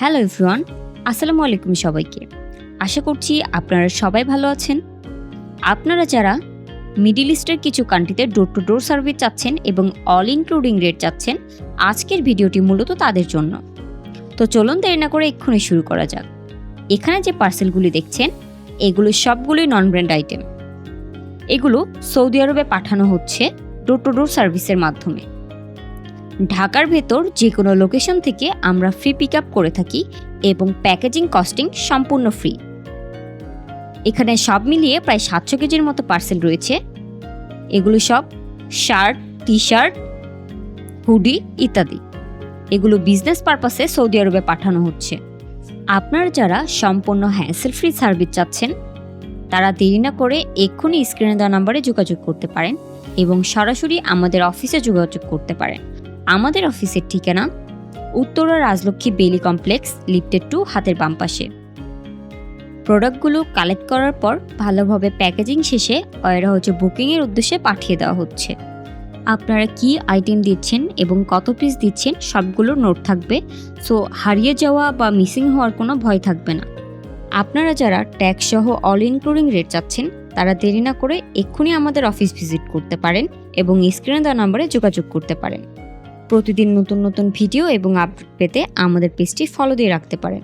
Hello everyone, আসসালামু আলাইকুম সবাইকে। আশা করছি আপনারা সবাই ভালো আছেন। আপনারা যারা মিডিল ইস্টের কিছু কান্ট্রিতে ডোর টু ডোর সার্ভিস চাচ্ছেন এবং অল ইনক্লুডিং রেট চাচ্ছেন, আজকের ভিডিওটি মূলত তাদের জন্য। তো চলুন দেরি না করে এক্ষুনি শুরু করা যাক। এখানে যে পার্সেলগুলি দেখছেন, এগুলো সবগুলোই নন ব্র্যান্ড আইটেম এগুলো সৌদি আরবে পাঠানো হচ্ছে ডোর টু ডোর সার্ভিসের মাধ্যমে। ঢাকার ভেতর যে কোনো লোকেশন থেকে আমরা ফ্রি পিক আপ করে থাকি এবং প্যাকেজিং কস্টিং সম্পূর্ণ ফ্রি এখানে সব মিলিয়ে প্রায় সাতশো কেজির মতো পার্সেল রয়েছে। এগুলো সব শার্ট টি শার্ট হুডি ইত্যাদি। এগুলো বিজনেস পারপাসে সৌদি আরবে পাঠানো হচ্ছে। আপনারা যারা সম্পূর্ণ হ্যাসেল ফ্রি সার্ভিস চাচ্ছেন, তারা দেরি না করে এক্ষুনি স্ক্রিনে দেওয়া নাম্বারে যোগাযোগ করতে পারেন এবং সরাসরি আমাদের অফিসে যোগাযোগ করতে পারেন। আমাদের অফিসের ঠিকানা উত্তরা রাজলক্ষ্মী বেলি কমপ্লেক্স লিফটেড টু হাতের বাম পাশে। প্রোডাক্টগুলো কালেক্ট করার পর ভালোভাবে প্যাকেজিং শেষে ওরা হচ্ছে বুকিংয়ের উদ্দেশ্যে পাঠিয়ে দেওয়া হচ্ছে। আপনারা কি আইটেম দিচ্ছেন এবং কত পিস দিচ্ছেন সবগুলো নোট থাকবে। সো হারিয়ে যাওয়া বা মিসিং হওয়ার কোনো ভয় থাকবে না। আপনারা যারা ট্যাক্স সহ অল ইনক্লুডিং রেট চাচ্ছেন, তারা দেরি না করে এক্ষুনি আমাদের অফিস ভিজিট করতে পারেন এবং স্ক্রিনে দেওয়া নাম্বারে যোগাযোগ করতে পারেন। প্রতিদিন নতুন নতুন ভিডিও এবং আপডেট পেতে আমাদের পেজটি ফলো দিয়ে রাখতে পারেন।